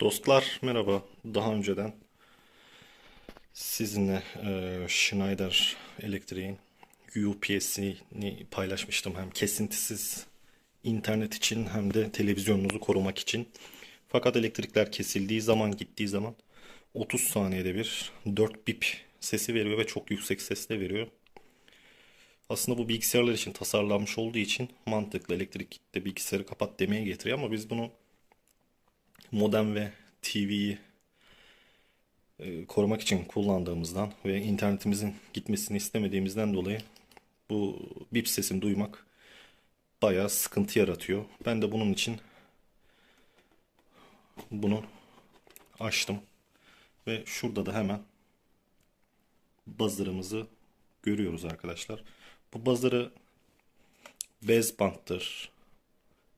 Dostlar merhaba. Daha önceden sizinle e, Schneider Elektriğin UPS'ini paylaşmıştım. Hem kesintisiz internet için hem de televizyonunuzu korumak için. Fakat elektrikler kesildiği zaman gittiği zaman 30 saniyede bir 4 bip sesi veriyor ve çok yüksek sesle veriyor. Aslında bu bilgisayarlar için tasarlanmış olduğu için mantıklı elektrik gitti bilgisayarı kapat demeye getiriyor ama biz bunu modem ve TV'yi e, korumak için kullandığımızdan ve internetimizin gitmesini istemediğimizden dolayı bu bip sesini duymak bayağı sıkıntı yaratıyor. Ben de bunun için bunu açtım ve şurada da hemen buzzer'ımızı görüyoruz arkadaşlar. Bu buzzer'ı bez banttır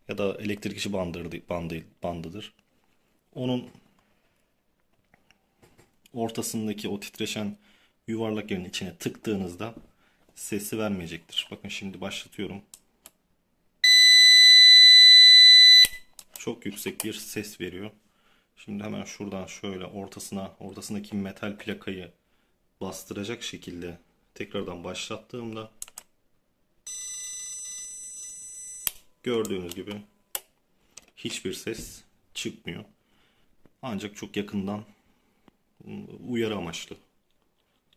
ya da elektrik işi bandır, bandı, bandıdır. Onun ortasındaki o titreşen yuvarlak yerin içine tıktığınızda sesi vermeyecektir. Bakın şimdi başlatıyorum. Çok yüksek bir ses veriyor. Şimdi hemen şuradan şöyle ortasına, ortasındaki metal plakayı bastıracak şekilde tekrardan başlattığımda gördüğünüz gibi hiçbir ses çıkmıyor. Ancak çok yakından uyarı amaçlı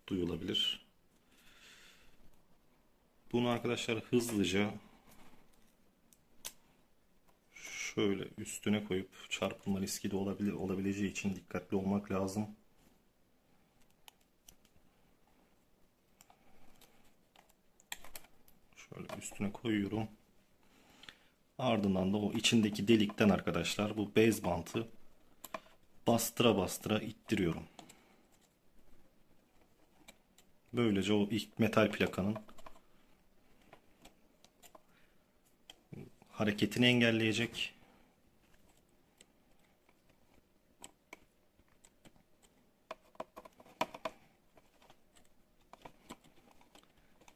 duyulabilir. Bunu arkadaşlar hızlıca şöyle üstüne koyup çarpılma riski de olabilir olabileceği için dikkatli olmak lazım. Şöyle üstüne koyuyorum. Ardından da o içindeki delikten arkadaşlar bu bez bantı bastıra bastıra ittiriyorum. Böylece o ilk metal plakanın hareketini engelleyecek.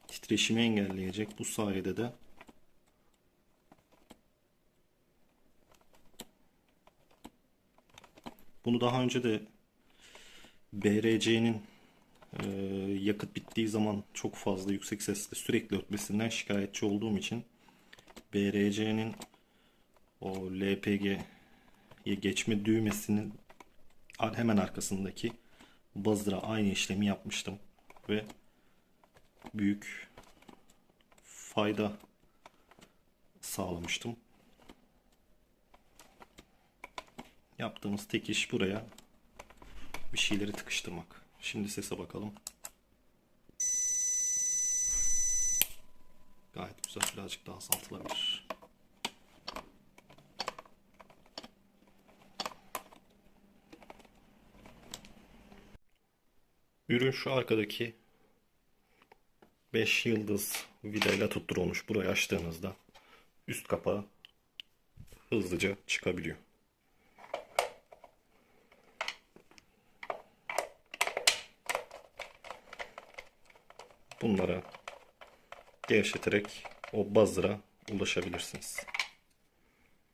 Titreşimi engelleyecek. Bu sayede de Bunu daha önce de BRC'nin e, yakıt bittiği zaman çok fazla yüksek sesle sürekli ötmesinden şikayetçi olduğum için BRC'nin o LPG'ye geçme düğmesinin hemen arkasındaki buzzer'a aynı işlemi yapmıştım ve büyük fayda sağlamıştım. Yaptığımız tek iş buraya bir şeyleri tıkıştırmak. Şimdi sese bakalım. Gayet güzel. Birazcık daha azaltılabilir. Ürün şu arkadaki 5 yıldız vidayla tutturulmuş. Burayı açtığınızda üst kapağı hızlıca çıkabiliyor. Bunlara gevşeterek o buzzer'a ulaşabilirsiniz.